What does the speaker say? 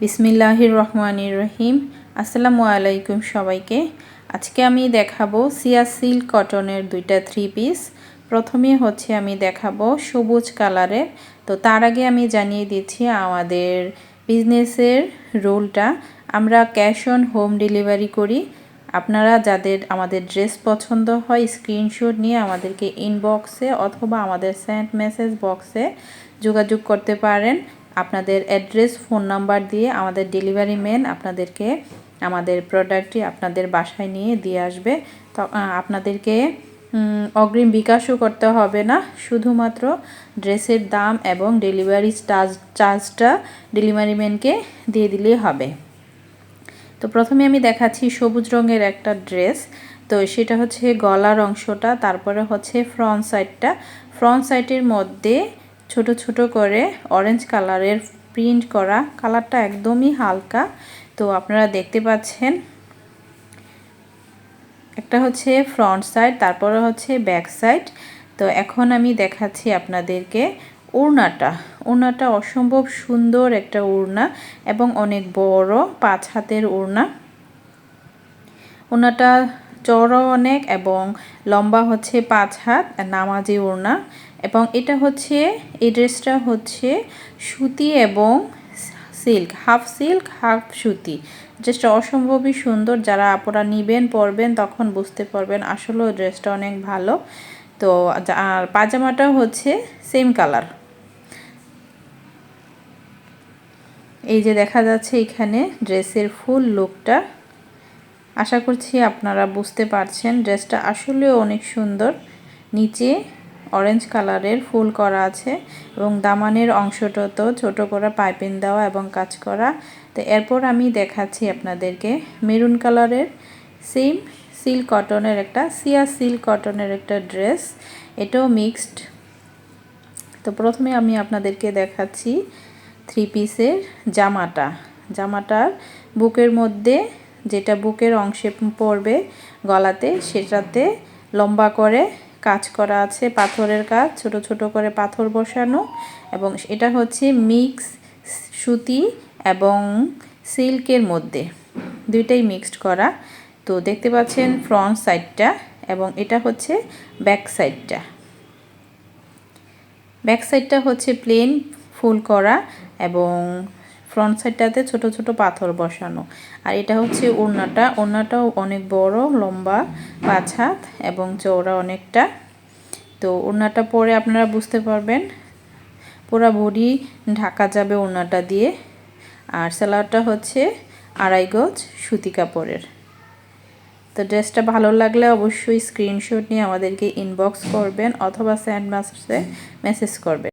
বিসমিল্লাহির রহমানির রহিম। আসসালামু আলাইকুম সবাইকে। আজকে আমি দেখাবো সিয়া সিল্ক কটনের দুইটা থ্রি পিস প্রথমে হচ্ছে আমি দেখাবো সবুজ কালারের। তো তার আগে আমি জানিয়ে দিচ্ছি আমাদের বিজনেসের রোলটা। আমরা ক্যাশ অন হোম ডেলিভারি করি। আপনারা যাদের আমাদের ড্রেস পছন্দ হয়, স্ক্রিনশট নিয়ে আমাদেরকে ইনবক্সে অথবা আমাদের সেন্ট মেসেজ বক্সে যোগাযোগ করতে পারেন। আপনাদের অ্যাড্রেস, ফোন নাম্বার দিয়ে আমাদের ডেলিভারি ম্যান আপনাদেরকে আমাদের প্রোডাক্টটি আপনাদের বাসায় নিয়ে দিয়ে আসবে। তো আপনাদেরকে অগ্রিম বিকাশও করতে হবে না। শুধুমাত্র ড্রেসের দাম এবং ডেলিভারি চার্জ, চার্জটা ডেলিভারি ম্যানকে দিয়ে দিলেই হবে। তো প্রথমে আমি দেখাচ্ছি সবুজ রঙের একটা ড্রেস। তো সেটা হচ্ছে গলার অংশটা, তারপরে হচ্ছে ফ্রন্ট সাইডটা। ফ্রন্ট সাইডের মধ্যে ছোট ছোট করে অরেঞ্জ কালারের প্রিন্ট করা। কালারটা একদমই হালকা। তো আপনারা দেখতে পাচ্ছেন, একটা হচ্ছে ফ্রন্ট সাইড তারপরে হচ্ছে ব্যাক সাইড তো এখন আমি দেখাচ্ছি আপনাদেরকে ওড়নাটা। ওড়নাটা অসম্ভব সুন্দর একটা ওড়না এবং অনেক বড় পাঁচ হাতের ওড়না। ওড়নাটা চড়ও অনেক এবং লম্বা হচ্ছে পাঁচ হাত, নামাজি ওড়না। এবং এটা হচ্ছে, এই ড্রেসটা হচ্ছে সুতি এবং সিল্ক, হাফ সিল্ক, হাফ সুতি। ড্রেসটা অসম্ভবই সুন্দর, যারা আপনারা নিবেন, পরবেন, তখন বুঝতে পারবেন আসলেও ড্রেসটা অনেক ভালো। তো আর পাজামাটা হচ্ছে সেম কালার এই যে দেখা যাচ্ছে এখানে ড্রেসের ফুল লুকটা আশা করছি আপনারা বুঝতে পারছেন, ড্রেসটা আসলেও অনেক সুন্দর। নিচে অরেঞ্জ কালারের ফুল করা আছে এবং দামানের অংশটা তো ছোটো করে, পাইপিং দেওয়া এবং কাজ করা। তো এরপর আমি দেখাচ্ছি আপনাদেরকে মেরুন কালারের সেম সিল্ক কটনের একটা সিয়া সিল্ক কটনের একটা ড্রেস এটাও মিক্সড তো প্রথমে আমি আপনাদেরকে দেখাচ্ছি থ্রি পিসের জামাটা। জামাটার বুকের মধ্যে যেটা বুকের অংশে পড়বে গলাতে, সেটাতে লম্বা করে কাজ করা আছে, পাথরের কাজ, ছোট ছোট করে পাথর বসানো এবং এটা হচ্ছে মিক্স সুতি এবং সিল্কের মধ্যে। দুইটাই মিক্সড করা। তো দেখতে পাচ্ছেন ফ্রন্ট সাইডটা এবং এটা হচ্ছে ব্যাক সাইডটা। ব্যাক সাইডটা হচ্ছে প্লেন ফুল করা এবং ফ্রন্ট সাইডটাতে ছোট ছোট পাথর বসানো। আর এটা হচ্ছে ওড়নাটা। ওড়নাটাও অনেক বড়, লম্বা, পাঁচ হাত এবং চওড়া অনেকটা। তো ওড়নাটা পরে আপনারা বুঝতে পারবেন, পুরা বডি ঢাকা যাবে ওড়নাটা দিয়ে। আর সেলারটা হচ্ছে আড়াই গজ সুতি কাপড়ের। তো ড্রেসটা ভালো লাগলে অবশ্যই স্ক্রিনশট নিয়ে আমাদেরকে ইনবক্স করবেন অথবা স্যান্ড মেসেজে মেসেজ করবেন।